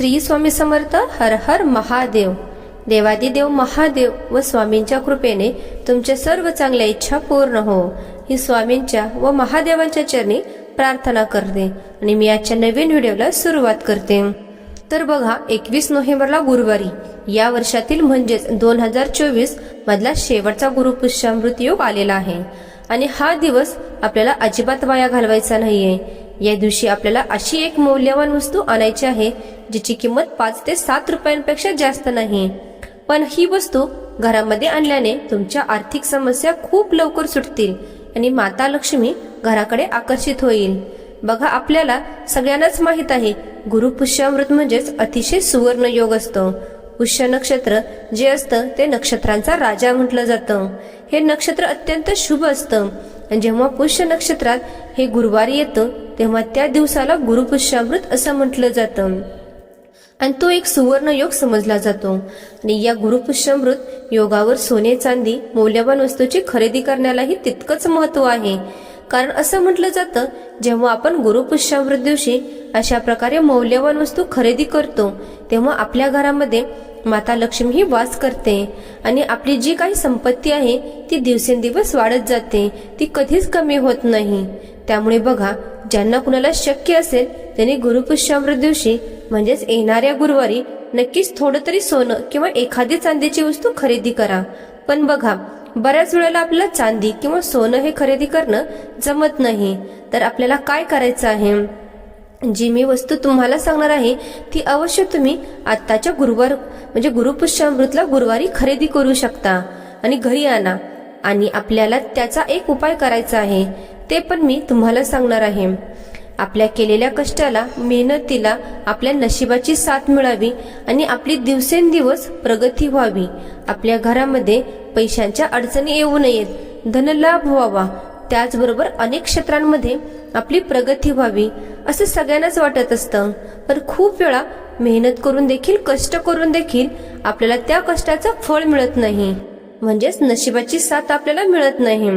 श्री स्वामी समर्थ हर हर महादेव. देवादिदेव महादेव व स्वामींच्या कृपेने तुमच्या सर्व चांगल्या इच्छा पूर्ण हो. ही स्वामींच्या व महादेवांच्या चरणी प्रार्थना करते आणि मी आजच्या नवीन व्हिडिओला सुरुवात करते. तर बघा एकवीस नोव्हेंबरला गुरुवारी. या वर्षातील म्हणजेच दोन हजार चोवीस मधला शेवटचा गुरुपुष्यामृत योग आलेला आहे. आणि हा दिवस आपल्याला अजिबात वाया घालवायचा नाहीये. या दिवशी आपल्याला अशी एक मौल्यवान वस्तू आणायची आहे जिची किंमत पाच ते सात रुपयांपेक्षा जास्त नाही. पण ही वस्तू घरामध्ये आणल्याने तुमच्या आर्थिक समस्या खूप लवकर सुटतील आणि माता लक्ष्मी घराकडे आकर्षित होईल. बघा आपल्याला सगळ्यांनाच माहीत आहे गुरुपुष्यामृत म्हणजेच अतिशय सुवर्ण योग असतो. पुष्य नक्षत्र जे असतं ते नक्षत्रांचा राजा म्हटलं जातं. हे नक्षत्र अत्यंत शुभ असतं. आणि जेव्हा पुष्य नक्षत्रात हे गुरुवारी येतं तेव्हा त्या दिवसाला गुरुपुष्यामृत असं म्हटलं जातं. आणि तो एक सुवर्ण योग समजला जातो. आणि या गुरुपुष्यामृत योगावर सोने चांदी मौल्यवान वस्तूची खरेदी करण्यालाही तितकंच महत्त्व आहे. कारण असं म्हटलं जातं जेव्हा आपण गुरुपुष्यामृत दिवशी अशा प्रकारे मौल्यवान वस्तू खरेदी करतो तेव्हा आपल्या घरामध्ये माता लक्ष्मी ही वास करते आणि आपली जी काही संपत्ती आहे ती दिवसेंदिवस वाढत जाते ती कधीच कमी होत नाही. त्यामुळे बघा ज्यांना कुणाला शक्य असेल त्यांनी गुरुपुष्यामृत दिवशी म्हणजेच येणाऱ्या गुरुवारी नक्कीच थोडं तरी सोनं किंवा एखादी चांदीची वस्तू खरेदी करा. पण बघा बऱ्याच वेळेला आपल्याला चांदी किंवा सोनं हे खरेदी करणं जमत नाही. तर आपल्याला काय करायचं आहे? जी मी वस्तू तुम्हाला सांगणार आहे ती अवश्य तुम्ही आत्ताच्या गुरुवार म्हणजे गुरुपुष्यामृतला गुरुवारी खरेदी करू शकता आणि घरी आणा. आणि आपल्याला त्याचा एक उपाय करायचा आहे ते पण मी तुम्हाला सांगणार आहे. आपल्या केलेल्या कष्टाला मेहनतीला आपल्या नशिबाची साथ मिळावी आणि आपली दिवसेंदिवस प्रगती व्हावी. आपल्या घरामध्ये पैशांच्या अडचणी येऊ नयेत. धनलाभ व्हावा. त्याचबरोबर अनेक क्षेत्रांमध्ये आपली प्रगती व्हावी असं सगळ्यांनाच वाटत असतं. पण खूप वेळा मेहनत करून देखील कष्ट करून देखील आपल्याला त्या कष्टाचं फळ मिळत नाही. म्हणजेच नशिबाची साथ आपल्याला मिळत नाही.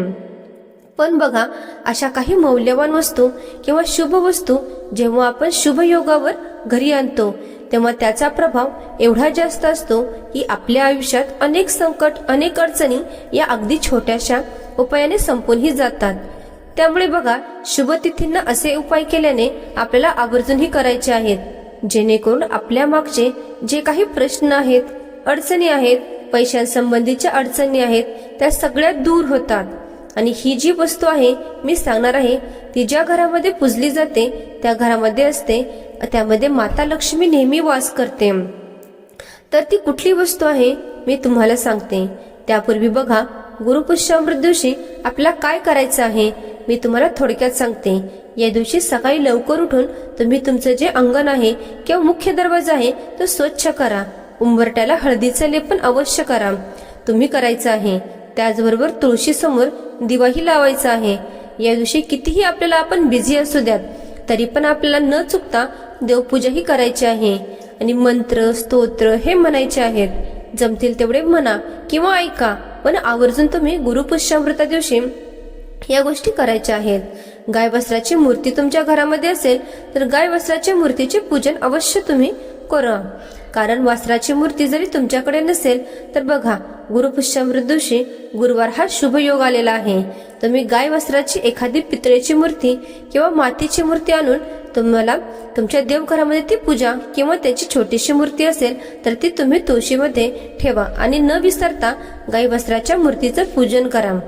पण बघा अशा काही मौल्यवान वस्तू किंवा शुभ वस्तू जेव्हा आपण शुभ योगावर घरी आणतो तेव्हा त्याचा प्रभाव एवढा जास्त असतो की आपल्या आयुष्यात अनेक संकट अनेक अडचणी या अगदी छोट्याशा उपायाने संपूनही जातात. त्यामुळे बघा शुभ तिथींना असे उपाय केल्याने आपल्याला आवर्जूनही करायचे आहेत जेणेकरून आपल्या मागचे जे काही प्रश्न आहेत अडचणी आहेत पैशांसंबंधीच्या अडचणी आहेत त्या सगळ्या दूर होतात. आणि ही जी वस्तू आहे मी सांगणार आहे ती ज्या घरामध्ये पुजली जाते त्या घरामध्ये असते त्यामध्ये माता लक्ष्मी नेहमी वास करते. तर ती कुठली वस्तू आहे मी तुम्हाला सांगते. त्यापूर्वी बघा गुरुपुष्यामृत दिवशी आपला काय करायचं आहे मी तुम्हाला थोडक्यात सांगते. या दिवशी सकाळी लवकर उठून तुम्ही तुमचं जे अंगण आहे किंवा मुख्य दरवाजा आहे तो स्वच्छ करा. उंबरट्याला हळदीचं लेपन अवश्य करा. तुम्ही करायचं आहे त्याचबरोबर तुळशीसमोर दिवाही लावायचा आहे. या दिवशी कितीही आपल्याला आपण बिझी असू द्यात तरी पण आपल्याला न चुकता देवपूजाही करायची आहे. आणि मंत्र स्तोत्र हे म्हणायचे आहेत. जमतील तेवढे म्हणा किंवा ऐका पण आवर्जून तुम्ही गुरुपुष्यामृता दिवशी या गोष्टी करायच्या आहेत. गाय वस्त्राची मूर्ती तुमच्या घरामध्ये असेल तर गाय वस्त्राच्या मूर्तीचे पूजन अवश्य तुम्ही करा. कारण वस्त्राची मूर्ती जरी तुमच्याकडे नसेल तर बघा गुरुपुष्यामृत दिवशी गुरुवार हा शुभ योग आलेला आहे. तुम्ही गाय वस्त्राची एखादी पितळेची मूर्ती किंवा मातीची मूर्ती आणून तुम्हाला तुमच्या देवघरामध्ये ती पूजा किंवा त्याची छोटीशी मूर्ती असेल तर ती तुम्ही तुळशीमध्ये ठेवा आणि न विसरता गाई वस्त्राच्या मूर्तीचं पूजन करा.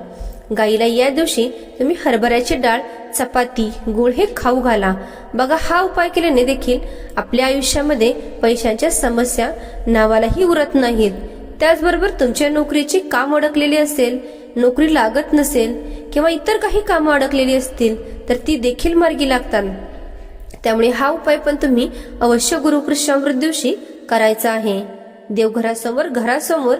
गाईला या दिवशी तुम्ही हरभऱ्याची डाळ चपाती गुळ हे खाऊ घाला. बघा हा उपाय केल्याने देखील आपल्या आयुष्यामध्ये पैशांच्या समस्या नावालाही उरत नाहीत. त्याचबरोबर तुमच्या नोकरीची काम अडकलेली असेल नोकरी लागत नसेल किंवा इतर काही कामं अडकलेली असतील तर ती देखील मार्गी लागतात. त्यामुळे हा उपाय पण तुम्ही अवश्य गुरुकृष्णामृत दिवशी करायचा आहे. देवघरासमोर घरासमोर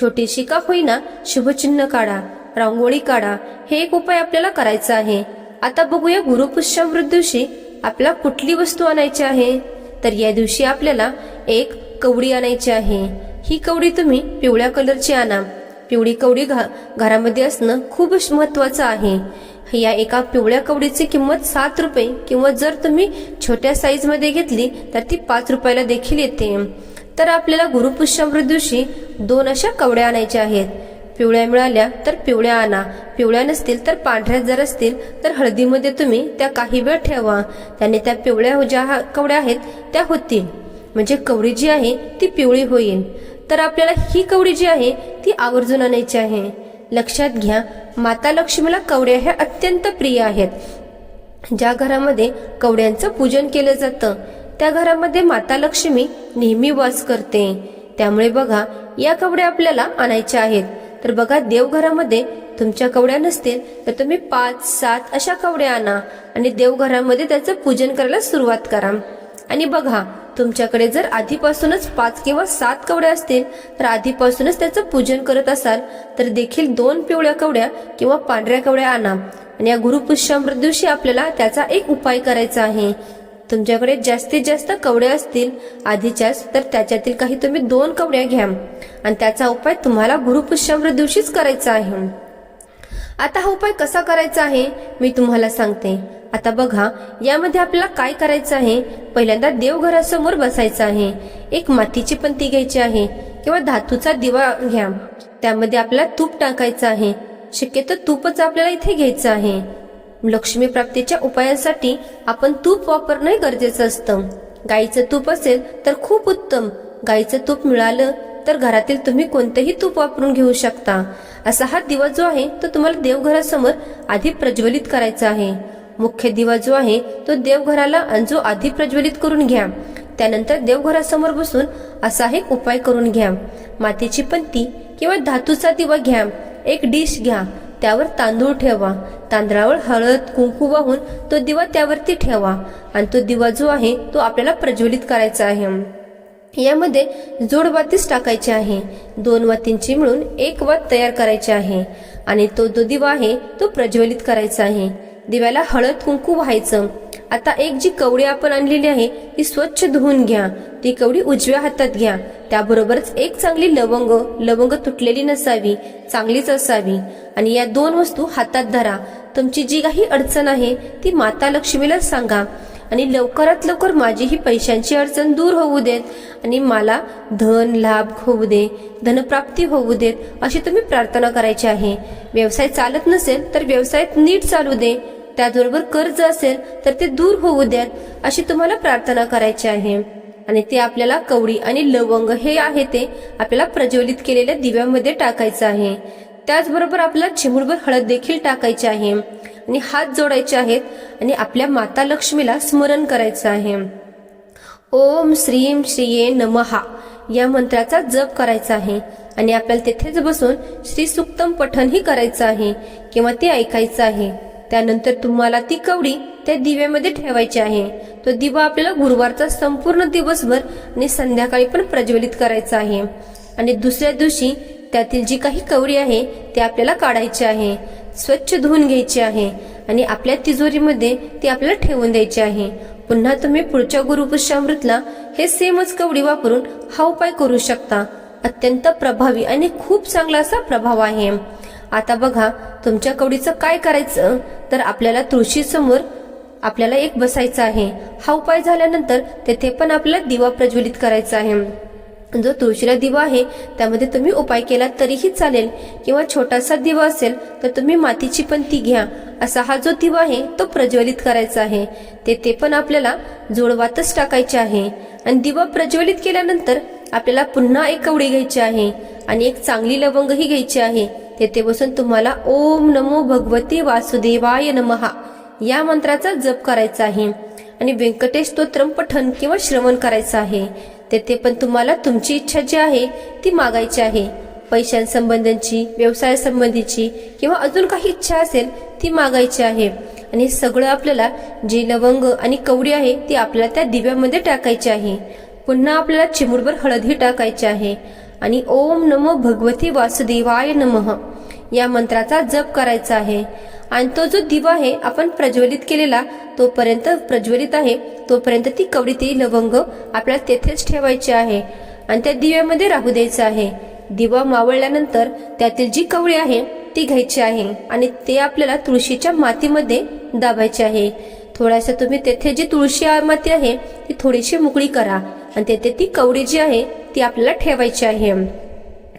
छोटीशी का होईना शुभचिन्ह काढा रांगोळी काढा हे एक उपाय आपल्याला करायचा आहे. आता बघूया गुरुपुष्यामृत दिवशी आपल्याला कुठली वस्तू आणायची आहे? तर या दिवशी आपल्याला एक कवडी आणायची आहे. ही कवडी तुम्ही पिवळ्या कलरची आणा. पिवळी कवडी घा घरामध्ये असणं खूपच महत्वाचं आहे. या एका पिवळ्या कवडीची किंमत सात रुपये किंवा जर तुम्ही छोट्या साईजमध्ये घेतली तर ती पाच रुपयाला देखील येते. तर आपल्याला गुरुपुष्यामृत दिवशी दोन अशा कवड्या आणायच्या आहेत. पिवळ्या मिळाल्या तर पिवळ्या आणा. पिवळ्या नसतील तर पांढऱ्या जर असतील तर हळदीमध्ये तुम्ही त्या काही वेळ ठेवा. त्याने त्या पिवळ्या ज्या कवड्या आहेत त्या होतील. म्हणजे कवडी जी आहे ती पिवळी होईल. तर आपल्याला ही कवडी जी आहे ती आवर्जून आणायची आहे. लक्षात घ्या माता लक्ष्मीला कवड्या ह्या अत्यंत प्रिय आहेत. ज्या घरामध्ये कवड्यांचं पूजन केलं जातं त्या घरामध्ये माता लक्ष्मी नेहमी वास करते. त्यामुळे बघा या कवड्या आपल्याला आणायच्या आहेत. तर बघा देवघरामध्ये तुमच्या कवड्या नसतील तर तुम्ही पाच सात अशा कवड्या आणा आणि देवघरामध्ये त्याचं पूजन करायला सुरुवात करा. आणि बघा तुमच्याकडे जर आधीपासूनच पाच किंवा सात कवड्या असतील तर आधीपासूनच त्याचं पूजन करत असाल तर देखील दोन पिवळ्या कवड्या किंवा पांढऱ्या कवड्या आणा. आणि या गुरुपुष्यामृत दिवशी आपल्याला त्याचा एक उपाय करायचा आहे. तुमच्याकडे जास्तीत जास्त कवड्या असतील आधीच्याच तर त्याच्यातील काही तुम्ही दोन कवड्या घ्या. आणि त्याचा उपाय तुम्हाला गुरुपुष्यामृत दिवशीच करायचा आहे. आता हा उपाय कसा करायचा आहे मी तुम्हाला सांगते. आता बघा यामध्ये आपल्याला काय करायचं आहे? पहिल्यांदा देवघरासमोर बसायचं आहे. एक मातीची पंती घ्यायची आहे किंवा धातूचा दिवा घ्या. त्यामध्ये आपल्याला तूप टाकायचं आहे. शक्यतो तूपच आपल्याला इथे घ्यायचं आहे. लक्ष्मी प्राप्तीच्या उपायांसाठी आपण तूप वापरणं गरजेचं असतं. गाईचं तूप असेल तर खूप उत्तम. गाईचं तूप मिळालं तर घरातील तुम्ही कोणतंही तूप वापरून घेऊ शकता. असा हा दिवा जो आहे तो तुम्हाला देवघरासमोर आधी प्रज्वलित करायचा आहे. मुख्य दिवा जो आहे तो देवघराला जो आधी प्रज्वलित करून घ्या. त्यानंतर देवघरासमोर बसून असा एक उपाय करून घ्या. मातीची पंती किंवा धातूचा दिवा घ्या. एक डिश घ्या. त्यावर तांदूळ ठेवा. तांदळावर हळद कुंकू वाहून तो दिवा त्यावरती ठेवा. आणि तो दिवा जो आहे तो आपल्याला प्रज्वलित करायचा आहे. यामध्ये जोड वातीच टाकायचे आहे. दोन वातींची मिळून एक वात तयार करायची आहे. आणि तो जो दिवा आहे तो प्रज्वलित करायचा आहे. दिव्याला हळद कुंकू व्हायचं. आता एक जी कवडी आपण आणलेली आहे ती स्वच्छ धुवून घ्या. ती कवडी उजव्या हातात घ्या. त्याबरोबरच एक चांगली लवंग लवंग तुटलेली नसावी चांगलीच असावी. आणि या दोन वस्तू हातात धरा. तुमची जी काही अडचण आहे ती माता लक्ष्मीला सांगा. आणि लवकरात लवकर माझी ही पैशांची अडचण दूर होऊ देत. आणि मला धन लाभ होऊ दे धनप्राप्ती होऊ देत अशी तुम्ही प्रार्थना करायची आहे. व्यवसाय चालत नसेल तर व्यवसायात नीट चालू दे. त्याचबरोबर कर्ज असेल तर ते दूर होऊ द्याल अशी तुम्हाला प्रार्थना करायची आहे. आणि ते आपल्याला कवडी आणि लवंग हे आहे ते आपल्याला प्रज्वलित केलेल्या दिव्यामध्ये टाकायचं आहे. त्याचबरोबर आपल्याला चिमुडभर हळद देखील टाकायची आहे. आणि हात जोडायचे आहेत आणि आपल्या माता लक्ष्मीला स्मरण करायचं आहे. ओम श्रीम श्रीये नमहा. या मंत्राचा जप करायचा आहे. आणि आपल्याला तेथेच बसून श्री सुक्तम पठणही करायचं आहे किंवा ते ऐकायचं आहे. त्यानंतर तुम्हाला ती कवडी त्या दिव्यामध्ये ठेवायची आहे. तो दिवा आपल्याला गुरुवारचा संपूर्ण दिवसभर आणि संध्याकाळी पण प्रज्वलित करायचा आहे. आणि दुसऱ्या दिवशी त्यातील जी काही कवडी आहे ती आपल्याला काढायची आहे. स्वच्छ धुवून घ्यायची आहे. आणि आपल्या तिजोरीमध्ये ती आपल्याला ठेवून द्यायची आहे. पुन्हा तुम्ही पुढच्या गुरुपुष्यामृतला हे सेमच कवडी वापरून हा उपाय करू शकता. अत्यंत प्रभावी आणि खूप चांगला असा प्रभाव आहे. आता बघा तुमच्या कवडीचं काय करायचं? तर आपल्याला तुळशीसमोर आपल्याला एक बसायचं आहे. हा उपाय झाल्यानंतर तेथे पण आपल्याला दिवा प्रज्वलित करायचा आहे. जो तुळशीला दिवा आहे त्यामध्ये तुम्ही उपाय केला तरीही चालेल. किंवा छोटासा दिवा असेल तर तुम्ही मातीची पण ती घ्या. असा हा जो दिवा आहे तो प्रज्वलित करायचा आहे. तेथे पण आपल्याला जोडवातच टाकायचे आहे. आणि दिवा प्रज्वलित केल्यानंतर आपल्याला पुन्हा एक कवडी घ्यायची आहे. आणि एक चांगली लवंगही घ्यायची आहे. तेथे बसून तुम्हाला ओम नमो भगवते वासुदेवाय नमहा या मंत्राचा जप करायचा आहे. आणि व्यंकटेश स्तोत्रम पठन किंवा श्रवण करायचं आहे. तेथे पण तुम्हाला तुमची इच्छा जी आहे ती मागायची आहे. पैशांसंबंधीची व्यवसायासंबंधीची किंवा अजून काही इच्छा असेल ती मागायची आहे. आणि सगळं आपल्याला जे लवंग आणि कवडी आहे ती आपल्याला त्या दिव्यामध्ये टाकायची आहे. पुन्हा आपल्याला चिमुडभर हळदही टाकायची आहे. आणि ओम नमो भगवती वासुदेवाय नमः. या मंत्राचा जप करायचा आहे. आणि तो जो दिवा आहे आपण प्रज्वलित केलेला तोपर्यंत प्रज्वलित आहे तोपर्यंत ती कवडी ती लवंग आपल्याला तेथेच ठेवायची आहे. आणि त्या दिव्यामध्ये राहू द्यायचं आहे. दिवा मावळल्यानंतर त्यातील जी कवळी आहे ती घ्यायची आहे आणि ते आपल्याला तुळशीच्या मातीमध्ये दाबायचे आहे. थोडासा तुम्ही तेथे जी तुळशी माती आहे ती थोडीशी मोकळी करा. आणि तेथे ती कवडी जी आहे ती आपल्याला ठेवायची आहे.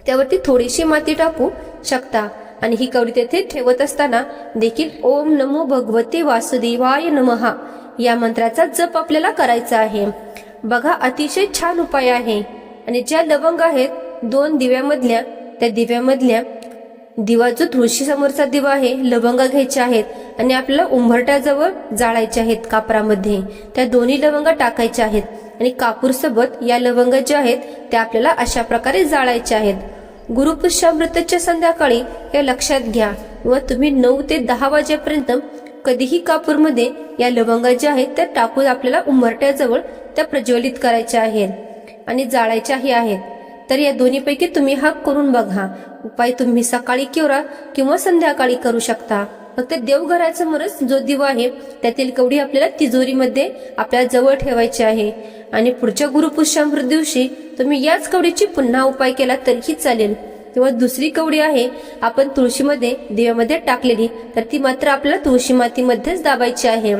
त्यावरती थोडीशी माती टाकू शकता. आणि ही कवडी तेथे ठेवत असताना देखील ओम नमो भगवते वासुदेवाय नमहा या मंत्राचा जप आपल्याला करायचा आहे. बघा अतिशय छान उपाय आहे. आणि ज्या लवंग आहेत दोन दिव्यामधल्या त्या दिव्यामधल्या दिवा जो तुळशी समोरचा दिवा आहे लवंग घ्यायचे आहेत आणि आपल्याला उंबरट्याजवळ जाळायचे आहेत कापरामध्ये. त्या दोन्ही लवंग टाकायच्या आहेत. आणि कापूर सोबत या लवंग ज्या आहेत त्या आपल्याला अशा प्रकारे जाळायच्या आहेत. गुरुपुष्यामृतच्या संध्याकाळी हे लक्षात घ्या. व तुम्ही नऊ ते दहा वाजेपर्यंत कधीही कापूरमध्ये या लवंगा ज्या आहेत त्या टाकून आपल्याला उंबरट्याजवळ त्या प्रज्वलित करायच्या आहेत आणि जाळायच्याही आहेत. तर या दोन्हीपैकी तुम्ही हा करून बघा. उपाय तुम्ही सकाळी किंवा किंवा संध्याकाळी करू शकता. फक्त देवघरासमोरच जो दिवा आहे त्यातील कवडी आपल्याला तिजोरीमध्ये आपल्या जवळ ठेवायची आहे. आणि पुढच्या गुरुपुष्यामृत दिवशी तुम्ही याच कवडीची पुन्हा उपाय केला तरीही चालेल. किंवा दुसरी कवडी आहे आपण तुळशीमध्ये दिव्यामध्ये टाकलेली तर ती मात्र आपल्याला तुळशी मातीमध्येच दाबायची आहे.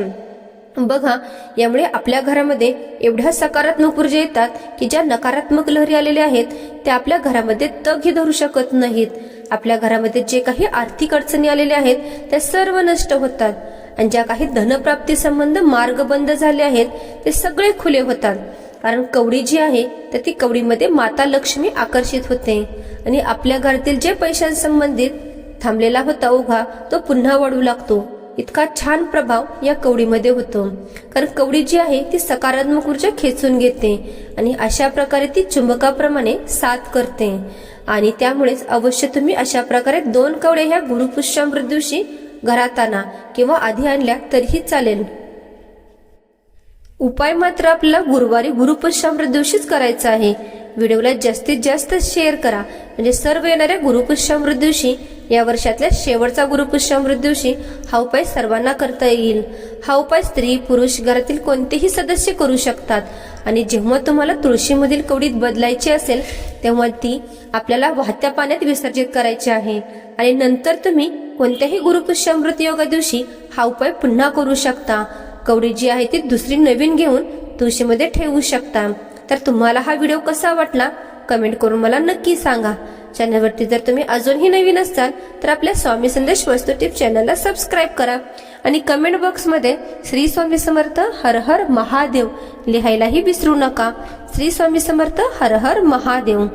बघा यामुळे आपल्या घरामध्ये एवढ्या सकारात्मक ऊर्जा येतात की ज्या नकारात्मक लहरी आलेल्या आहेत त्या आपल्या घरामध्ये तगही धरू शकत नाहीत. आपल्या घरामध्ये जे काही आर्थिक अडचणी आलेल्या आहेत त्या सर्व नष्ट होतात. आणि ज्या काही धनप्राप्ती संबंध मार्ग बंद झाले आहेत ते सगळे खुले होतात. कारण कवडी जी आहे तर ती कवडीमध्ये माता लक्ष्मी आकर्षित होते. आणि आपल्या घरातील जे पैशांसंबंधित थांबलेला होता ओघा तो पुन्हा वाढू लागतो. इतका छान प्रभाव या कवडीमध्ये होतो. कारण कवडी जी आहे ती सकारात्मक ऊर्जा खेचून घेते. आणि अशा प्रकारे ती चुंबकाप्रमाणे साथ करते. आणि त्यामुळेच अवश्य तुम्ही अशा प्रकारे दोन कवडे ह्या गुरुपुष्यामृत दिवशी घरात आणा किंवा आधी आणल्या तरीही चालेल. उपाय मात्र आपल्याला गुरुवारी गुरुपुष्यामृत दिवशीच करायचा आहे. व्हिडिओला जास्तीत जास्त शेअर करा. म्हणजे सर्व येणाऱ्या गुरुपुष्यामृत दिवशी या वर्षातल्या शेवटचा गुरुपुष्यामृत दिवशी हा उपाय सर्वांना करता येईल. हा उपाय स्त्री पुरुष घरातील कोणतेही सदस्य करू शकतात. आणि जेव्हा तुम्हाला तुळशीमधील कवडीत बदलायची असेल तेव्हा ती आपल्याला वाहत्या पाण्यात विसर्जित करायची आहे. आणि नंतर तुम्ही कोणत्याही गुरुपुष्यामृत योगा दिवशी हा उपाय पुन्हा करू शकता. कवडी जी आहे ती दुसरी नवीन घेऊन तुळशीमध्ये ठेवू शकता. तर तुम्हाला हा व्हिडिओ कसा वाटला? कमेंट करून मला नक्की सांगा. चॅनलवरती जर तुम्ही अजूनही नवीन असाल तर आपल्या स्वामी संदेश वस्तू टिप चॅनलला सबस्क्राईब करा आणि कमेंट बॉक्समध्ये श्री स्वामी समर्थ हर हर महादेव लिहायलाही विसरू नका. श्री स्वामी समर्थ हर हर महादेव.